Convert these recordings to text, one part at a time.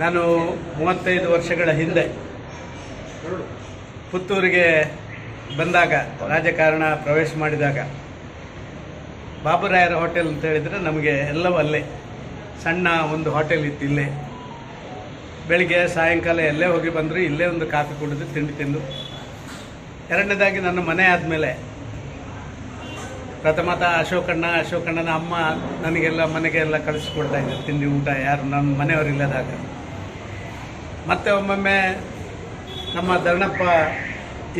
ನಾನು ಮೂವತ್ತೈದು ವರ್ಷಗಳ ಹಿಂದೆ ಪುತ್ತೂರಿಗೆ ಬಂದಾಗ, ರಾಜಕಾರಣ ಪ್ರವೇಶ ಮಾಡಿದಾಗ ಬಾಬುರಾಯರ ಹೋಟೆಲ್ ಅಂತ ಹೇಳಿದರೆ ನಮಗೆ ಎಲ್ಲವೂ ಅಲ್ಲೇ. ಸಣ್ಣ ಒಂದು ಹೋಟೆಲ್ ಇತ್ತು ಇಲ್ಲೇ. ಬೆಳಿಗ್ಗೆ ಸಾಯಂಕಾಲ ಎಲ್ಲೇ ಹೋಗಿ ಬಂದರು, ಇಲ್ಲೇ ಒಂದು ಕಾಫಿ ಕುಡಿದು ತಿಂಡಿ ತಿಂದು. ಎರಡನೇದಾಗಿ ನನ್ನ ಮನೆ ಆದಮೇಲೆ ಪ್ರಥಮತ ಅಶೋಕಣ್ಣ, ಅಶೋಕಣ್ಣನ ಅಮ್ಮ ನನಗೆಲ್ಲ ಮನೆಗೆಲ್ಲ ಕಳಿಸ್ಕೊಡ್ತಾ ಇದ್ದರು ತಿಂಡಿ ಊಟ ಯಾರು ನನ್ನ ಮನೆಯವರಿಲ್ಲದಾಗ ಮತ್ತೆ ಒಮ್ಮೊಮ್ಮೆ ನಮ್ಮ ಧರಣಪ್ಪ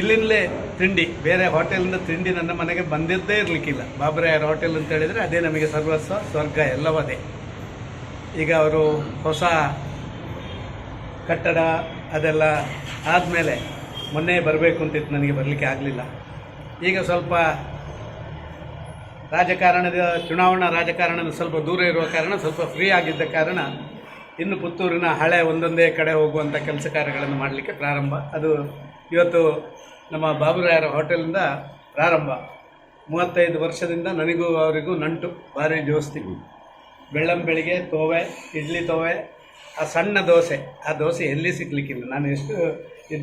ಇಲ್ಲಿಂದಲೇ ತಿಂಡಿ, ಬೇರೆ ಹೋಟೆಲಿಂದ ತಿಂಡಿ ನನ್ನ ಮನೆಗೆ ಬಂದಿದ್ದೇ ಇರಲಿಕ್ಕಿಲ್ಲ. ಬಾಬ್ರಾಯರ್ ಹೋಟೆಲ್ ಅಂತ ಹೇಳಿದರೆ ಅದೇ ನಮಗೆ ಸರ್ವಸ್ವ, ಸ್ವರ್ಗ ಎಲ್ಲವೂ ಅದೇ. ಈಗ ಅವರು ಹೊಸ ಕಟ್ಟಡ ಅದೆಲ್ಲ ಆದಮೇಲೆ ಮೊನ್ನೆ ಬರಬೇಕು ಅಂತಿತ್ತು, ನನಗೆ ಬರಲಿಕ್ಕೆ ಆಗಲಿಲ್ಲ. ಈಗ ಸ್ವಲ್ಪ ರಾಜಕಾರಣದ, ಚುನಾವಣಾ ರಾಜಕಾರಣದ ಸ್ವಲ್ಪ ದೂರ ಇರುವ ಕಾರಣ ಸ್ವಲ್ಪ ಫ್ರೀ ಆಗಿದ್ದ ಕಾರಣ ಇನ್ನು ಪುತ್ತೂರಿನ ಹಳೆ ಒಂದೊಂದೇ ಕಡೆ ಹೋಗುವಂಥ ಕೆಲಸ ಕಾರ್ಯಗಳನ್ನು ಮಾಡಲಿಕ್ಕೆ ಪ್ರಾರಂಭ. ಅದು ಇವತ್ತು ನಮ್ಮ ಬಾಬುರಾಯರ ಹೋಟೆಲಿಂದ ಪ್ರಾರಂಭ. ಮೂವತ್ತೈದು ವರ್ಷದಿಂದ ನನಗೂ ಅವರಿಗೂ ನಂಟು, ಭಾರಿ ಜೋಸ್ತಿ. ಬೆಳ್ಳಂ ಬೆಳಿಗ್ಗೆ ತೋವೆ, ಇಡ್ಲಿ ತೋವೆ, ಆ ಸಣ್ಣ ದೋಸೆ. ಆ ದೋಸೆ ಎಲ್ಲಿ ಸಿಗ್ಲಿಕ್ಕಿಲ್ಲ ನಾನು ಎಷ್ಟು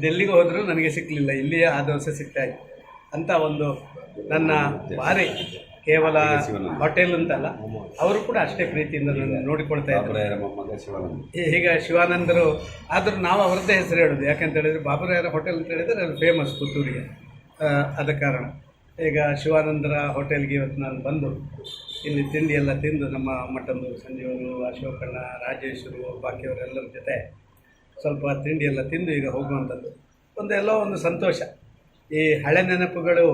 ಡೆಲ್ಲಿಗೆ ಹೋದರೂ ನನಗೆ ಸಿಕ್ಕಲಿಲ್ಲ ಇಲ್ಲಿಯೇ ಆ ದೋಸೆ ಸಿಗ್ತಾ ಇತ್ತು. ಅಂತ ಒಂದು ನನ್ನ ಭಾರಿ ಕೇವಲ ಹೋಟೆಲ್ ಅಂತಲ್ಲ ಅವರು ಕೂಡ ಅಷ್ಟೇ ಪ್ರೀತಿಯಿಂದ ನನ್ನ ನೋಡಿಕೊಳ್ತಾ ಇದ್ದಾರೆ ಈಗ ಶಿವಾನಂದರು ಆದರೂ ನಾವು ಅವ್ರದ್ದೇ ಹೆಸರು ಹೇಳೋದು. ಯಾಕೆಂತ ಹೇಳಿದರೆ ಬಾಬುರಾಯರ ಹೋಟೆಲ್ ಅಂತ ಹೇಳಿದರೆ ಅದು ಫೇಮಸ್ ಪುತ್ತೂರಿಗೆ ಅದ ಆದ ಕಾರಣ. ಈಗ ಶಿವಾನಂದರ ಹೋಟೆಲ್ಗೆ ಇವತ್ತು ನಾನು ಬಂದು ಇಲ್ಲಿ ತಿಂಡಿ ಎಲ್ಲ ತಿಂದು ನಮ್ಮ ಮಟ್ಟಂದು ಸಂಜೀವರು ಅಶೋಕಣ್ಣ ರಾಜೇಶ್ವರು ಬಾಕಿಯವರೆಲ್ಲರ ಜೊತೆ ಸ್ವಲ್ಪ ತಿಂಡಿ ಎಲ್ಲ ತಿಂದು ಈಗ ಹೋಗುವಂಥದ್ದು. ಒಂದು ಎಲ್ಲೋ ಒಂದು ಸಂತೋಷ. ಈ ಹಳೆ ನೆನಪುಗಳು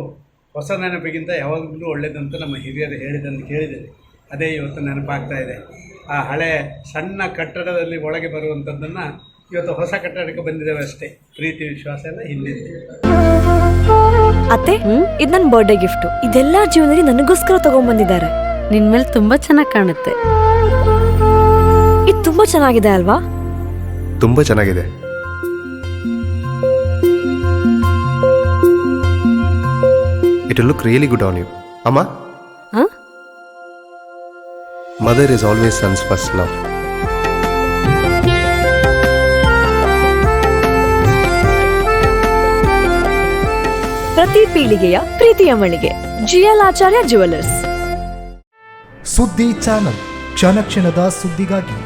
ಹೊಸ ನೆನಪಿಗಿಂತ ಯಾವಾಗಲೂ ಒಳ್ಳೆಯದಂತ ನಮ್ಮ ಹಿರಿಯರು ಹೇಳಿದ್ದನ್ನು ಕೇಳಿದ್ದೇನೆ. ಅದೇ ಇವತ್ತು ನೆನಪಾಗ್ತಾ ಇದೆ. ಆ ಹಳೆ ಸಣ್ಣ ಕಟ್ಟಡದಲ್ಲಿ ಒಳಗೆ ಬರುವಂಥದ್ದನ್ನು ಇವತ್ತು ಹೊಸ ಕಟ್ಟಡಕ್ಕೆ ಬಂದಿದ್ದೇವೆ ಅಷ್ಟೇ. ಪ್ರೀತಿ ವಿಶ್ವಾಸ ಎಲ್ಲ ಹಿಂದಿದೆ ಅತ್ತೆ ಇದು ನನ್ನ ಬರ್ಡೇ ಗಿಫ್ಟ್ ಇದೆಲ್ಲ ಜೀವನದಲ್ಲಿ ನನಗೋಸ್ಕರ ತಗೊಂಡ್ಬಂದಿದ್ದಾರೆ. ನಿನ್ ಮೇಲೆ ತುಂಬಾ ಚೆನ್ನಾಗಿ ಕಾಣುತ್ತೆ. ಇದು ತುಂಬಾ ಚೆನ್ನಾಗಿದೆ ಅಲ್ವಾ? ತುಂಬಾ ಚೆನ್ನಾಗಿದೆ. It look really good on you ಅಮ್ಮ ಹ? Mother is always sons first love ಪ್ರತಿ ಪೀಳಿಗೆಯ ಪ್ರೀತಿಯ ಮಳಿಗೆ. ಜಿಎಲ್ ಆಚಾರ್ಯ ಜುವೆಲ್ಲರ್ಸ್ ಸುದ್ದಿ ಚಾನಲ್. ಕ್ಷಣ ಕ್ಷಣದ ಸುದ್ದಿಗಾಗಿ.